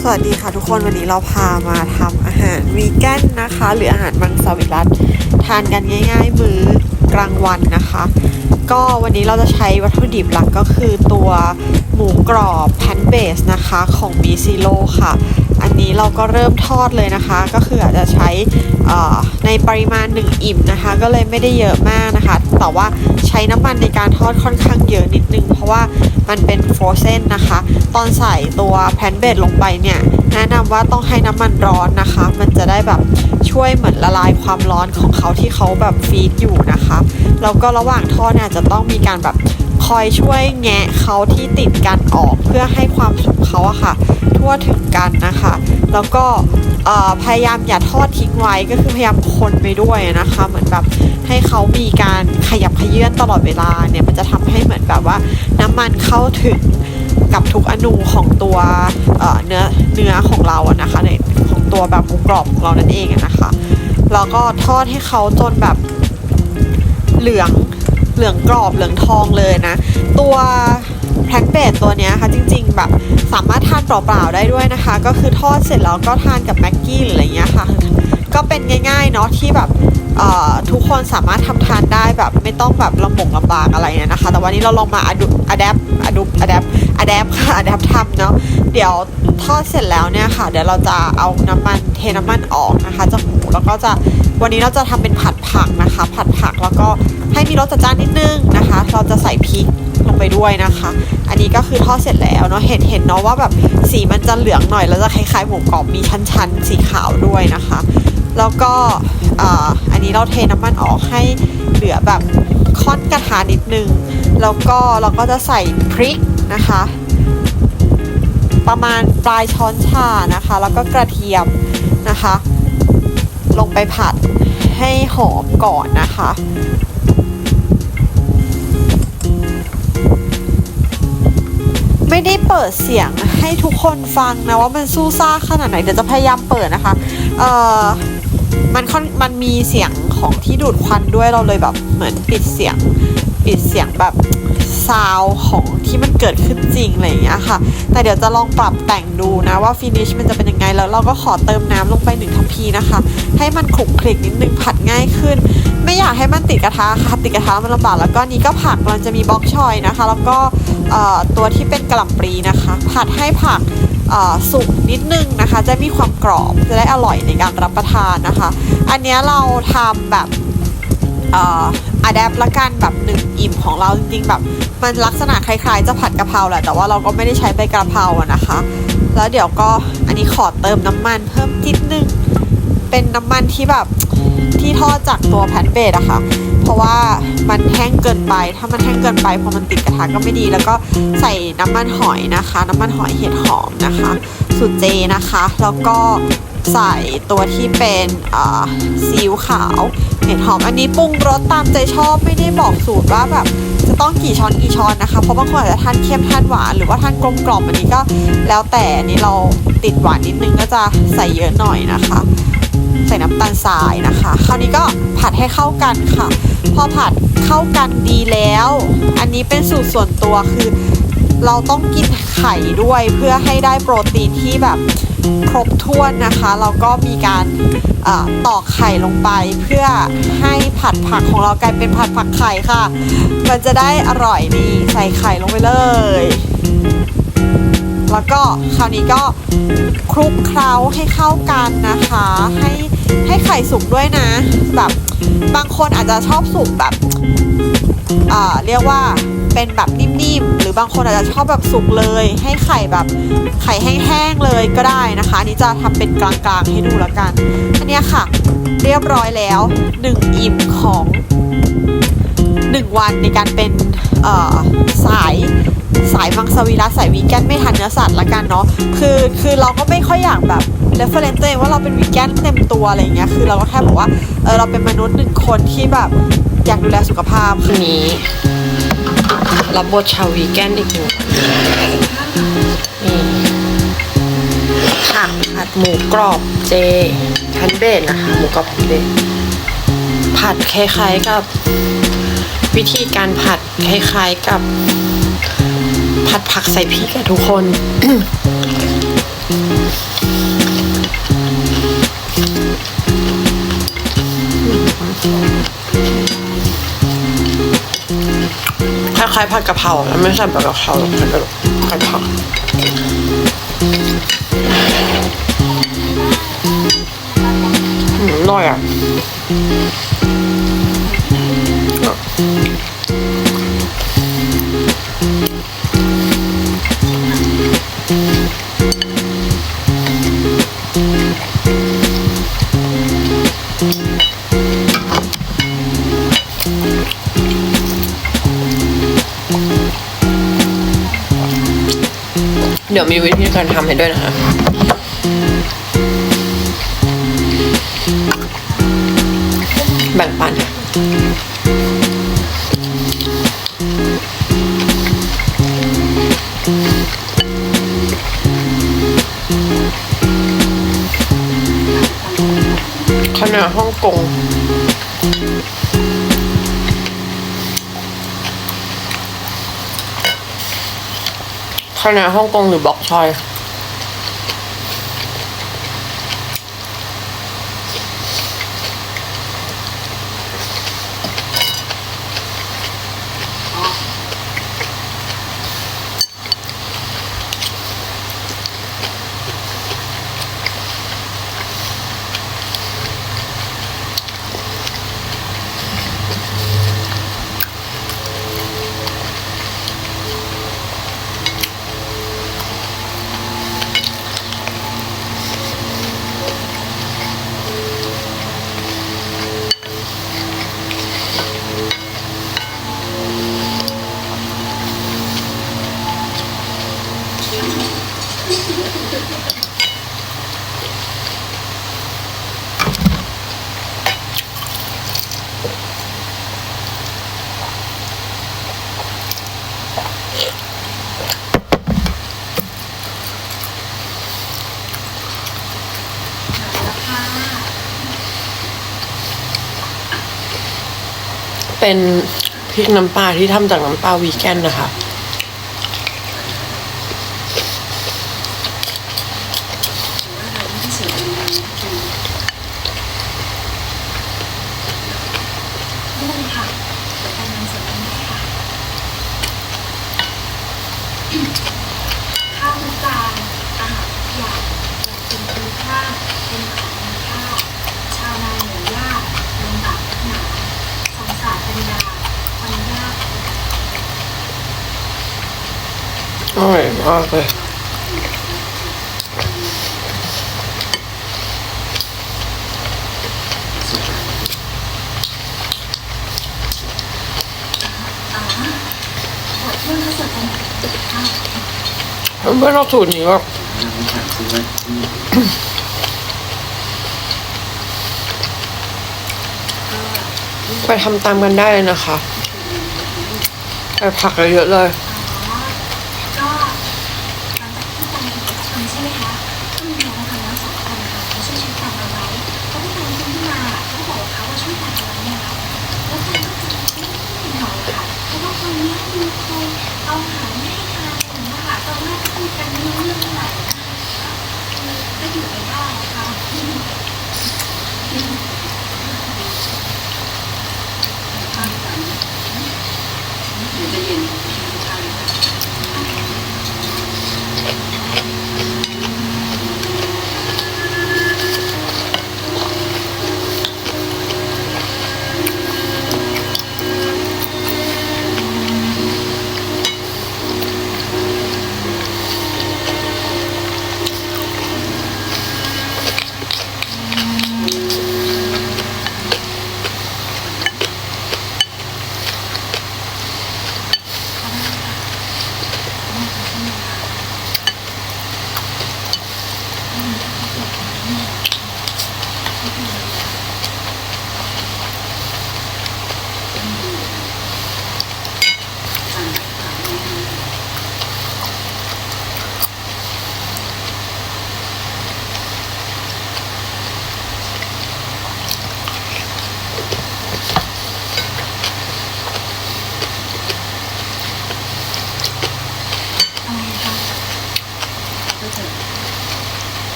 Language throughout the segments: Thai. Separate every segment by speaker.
Speaker 1: สวัสดีค่ะทุกคนวันนี้เราพามาทำอาหารวีแกนนะคะ หรืออาหารมังสวิรัตทานกันง่าย ๆ มื้อกลางวันนะคะ ก็วันนี้เราจะใช้วัตถุดิบหลักก็คือตัวหมูกรอบแพนเบสนะคะของ b ีซีโลค่ะ อันนี้เราก็เริ่มทอดเลยนะคะ ก็คืออาจจะใช้ในปริมาณ1อิ่มนะคะ ก็เลยไม่ได้เยอะมากนะคะ แต่ว่าใช้น้ำมันในการทอดค่อนข้างเยอะนิดนึง เพราะว่ามันเป็นฟรอเซนนะคะ ตอนใส่ตัวแพนเบสลงไปเนี่ยแนะนำว่าต้องให้น้ำมันร้อนนะคะ มันจะได้แบบช่วยเหมือนละลายความร้อนของเขาที่เขาแบบฟีดอยู่นะคะแล้วก็ระหว่างทอดเนี่ยจะต้องมีการแบบคอยช่วยแงะเขาที่ติดกันออกเพื่อให้ความสุกเขาอะค่ะ ทั่วถึงกันนะคะ แล้วก็พยายามอย่าทอดทิ้งไว้ก็คือพยายามคนไปด้วยนะคะ เหมือนแบบให้เขามีการ ยับเขยื่นตลอดเวลาเนี่ยมันจะทำให้เหมือนแบบว่าน้ำมันเข้าถึงกับทุกอนูของตัวเเนื้อเนื้อของเราอะนะคะในของตัวแบบหมูกรอบของเรานั่นเองอะนะคะแล้วก็ทอดให้เขาจนแบบเหลืองเหลืองกรอบเหลืองทองเลยนะ ตัวแพนเบดตัวนี้ค่ะจริงๆแบบสามารถทานเปล่าๆได้ด้วยนะคะ ก็คือทอดเสร็จแล้วก็ทานกับแม็กกี้หรืออะไรเงี้ยค่ะ ก็เป็นง่ายๆเนาะที่แบบ ทุกคนสามารถทำทานได้แบบไม่ต้องแบบลำบงลำบากอะไรเนี่ยนะคะ แต่วันนี้เราลองมาอดุอะแดปอดุอะแดปอะแดปค่ะอะแดปทำเนาะเดี๋ยวทอดเสร็จแล้วเนี่ยค่ะ เดี๋ยวเราจะเอาน้ำมันเทน้ำมันออกนะคะจากหมูแล้วก็จะวันนี้เราจะทำเป็นผัดผักนะคะ ผัดผักแล้วก็ให้มีรสจัดจ้านนิดนึงนะคะ เราจะใส่พริกลงไปด้วยนะคะ อันนี้ก็คือทอดเสร็จแล้วเนาะเห็นเห็นเนาะว่าแบบสีมันจะเหลืองหน่อยแล้วจะคล้ายๆหมูกรอบมีชั้นๆสีขาวด้วยนะคะ แล้วก็อ,อันนี้เราเทน้ำมันออกให้เหลือแบบค่อนกระทะนิดนึง แล้วก็เราก็จะใส่พริกนะคะ ประมาณปลายช้อนชานะคะ แล้วก็กระเทียมนะคะ ลงไปผัดให้หอมก่อนนะคะไม่ได้เปิดเสียงให้ทุกคนฟังนะว่ามันสู้ซ่าขนาดไหนเดี๋ยวจะพยายามเปิดนะคะ เอ่อ มันค่อนมันมีเสียงของที่ดูดควันด้วยเราเลยแบบเหมือนปิดเสียงปิดเสียงแบบซาวของที่มันเกิดขึ้นจริงอะไรอย่างเงี้ยค่ะ แต่เดี๋ยวจะลองปรับแต่งดูนะว่าฟินิชมันจะเป็นยังไงแล้วเราก็ขอเติมน้ำลงไปหนึ่งทัพพีนะคะ ให้มันคลุกคลิกนิดนึงผัดง่ายขึ้น ไม่อยากให้มันติดกระทะค่ะติดกระทะมันลำบากแล้วก็นี้ก็ผักมันจะมีบล็อกชอยนะคะ แล้วก็ตัวที่เป็นกระหล่ำปลีนะคะ ผัดให้ผัก สุกนิดนึงนะคะ จะมีความกรอบจะได้อร่อยในการรับประทานนะคะ อันนี้เราทำแบบอะแดปละกันแบบหนึ่งอิ่มของเราจริงๆแบบมันลักษณะคล้ายๆ จะผัดกะเพราแหละแต่ว่าเราก็ไม่ได้ใช้ใบกะเพราอะนะคะ แล้วเดี๋ยวก็อันนี้ขอเติมน้ำมันเพิ่มนิดนึง เป็นน้ำมันที่แบบที่ทอดจากตัวแพนเบดอะค่ะ เพราะว่ามันแห้งเกินไป ถ้ามันแห้งเกินไปพอมันติดกระทะก็ไม่ดี แล้วก็ใส่น้ำมันหอยนะคะ น้ำมันหอยเห็ดหอมนะคะสูตรเจนะคะ แล้วก็ใส่ตัวที่เป็นซีอิ๊วขาวเห็ดหอมอันนี้ปรุงรสตามใจชอบไม่ได้บอกสูตรว่าแบบจะต้องกี่ช้อนกี่ช้อนนะคะเพราะบางคนอาจจะทานเค็มทานหวานหรือว่าทานกลมกล่อมอันนี้ก็แล้วแต่อันนี้เราติดหวานนิดนึงก็จะใส่เยอะหน่อยนะคะ ใส่น้ำตาลทรายนะคะ คราวนี้ก็ผัดให้เข้ากันค่ะ พอผัดเข้ากันดีแล้ว อันนี้เป็นสูตรส่วนตัวคือ เราต้องกินไข่ด้วยเพื่อให้ได้โปรตีนที่แบบครบถ้วนนะคะแล้วก็มีการตอกไข่ลงไป เพื่อให้ผัดผักของเรากลายเป็นผัดผักไข่ค่ะ มันจะได้อร่อยดีใส่ไข่ลงไปเลย แล้วก็คราวนี้ก็คลุกเคล้าให้เข้ากันนะคะ ให้ให้ไข่สุกด้วยนะ แบบบางคนอาจจะชอบสุกแบบเอ่อเรียกว่าเป็นแบบนิ่มๆ หรือบางคนอาจจะชอบแบบสุกเลย ให้ไข่แบบไข่แห้งๆเลยก็ได้นะคะนนี้จะทำเป็นกลางๆให้ดูแล้วกัน อันนี้ค่ะ เรียบร้อยแล้วหนึ่งอิ่มของหนึ่งวันในการเป็นสาย สายมังสวิรัตสายวีแกนไม่ทานเนื้อสัตว์ละกันเนาะคือคือเราก็ไม่ค่อยอยากแบบเรฟเฟรนซ์ตัวเองว่าเราเป็นวีแกนเต็มตัวอะไรเงี้ยคือเราก็แค่บอกว่าเออเราเป็นมนุษย์หนึ่งคนที่แบบอยากดูแลสุขภาพ
Speaker 2: วันนี้รับบทชาววีแกนอีกหนึ่งนี่ผักผัดหมูกรอบเจแพนเบสนะคะหมูกรอบแพนเบสผัดคล้ายๆกับวิธีการผัดคล้ายๆกับ ผัดผักใส่พริกอะทุกคน คล้ายๆผัดกะเพราแล้ไม่ใช่แบบกะเพราผัดกะเพผัดผักอร่อยอะ ดี๋ยวมีวิธีการทำให้ด้วยนะคะแบ่งปันขนาดฮ่องกง คะแนนฮ่องกงหรือบล็อกชอย Thank you. เป็นพริกน้ำปลาที่ทำจากน้ำปลาวีแกนนะคะา
Speaker 3: กเลย
Speaker 2: ไม่
Speaker 3: ต้องสูตรนี้
Speaker 2: หรอกไปทำตามกันได้นะคะไปผักเยอะเลย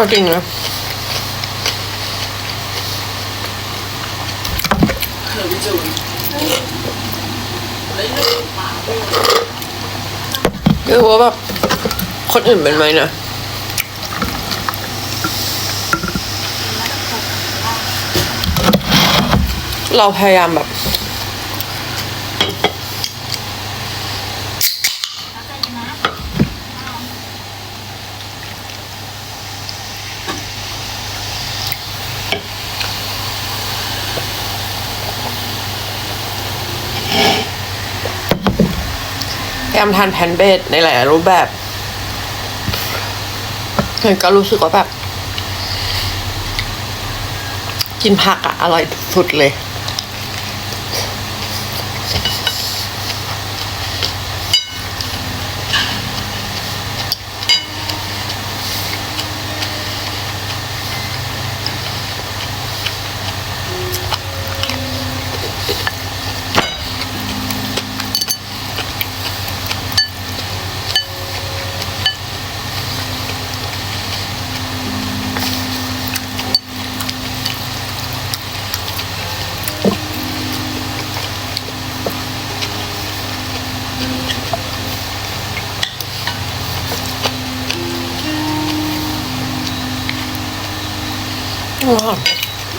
Speaker 2: า
Speaker 3: จริงนะไม่รู้ว่าแบบคนอื่นเป็นไหมนะเราพยายามแบบ
Speaker 2: แล้วใจเย็นนะ
Speaker 3: พ ยายามทานแพนเบสในหลายรูปแบบเห็นก็รู้สึกว่าแบบ กินผักอะอร่อยสุดเลย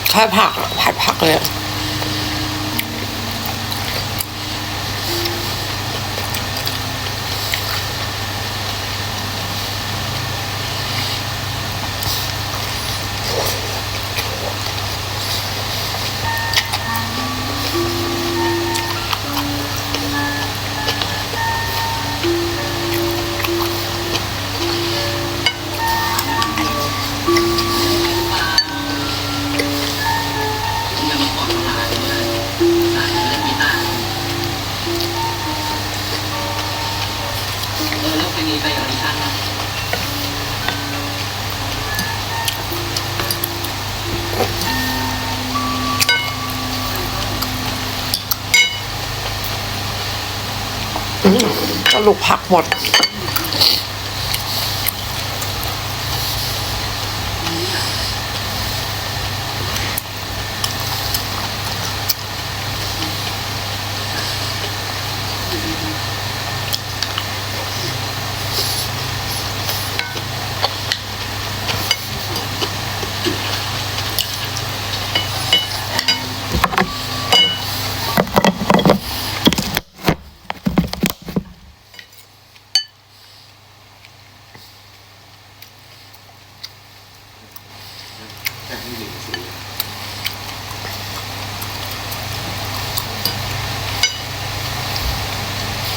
Speaker 3: แค่ผักอะผัดผักเลย สรุปผักหมด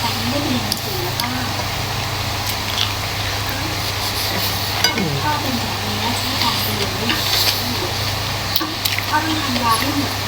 Speaker 2: แต่ไม่ได้เรียนหนังสือแล้วก็ก็เป็นแบบนี้นะที่การเรียนไม่ หนักก็ต้องทำยาให้หมดนะคะอยู่ในนี้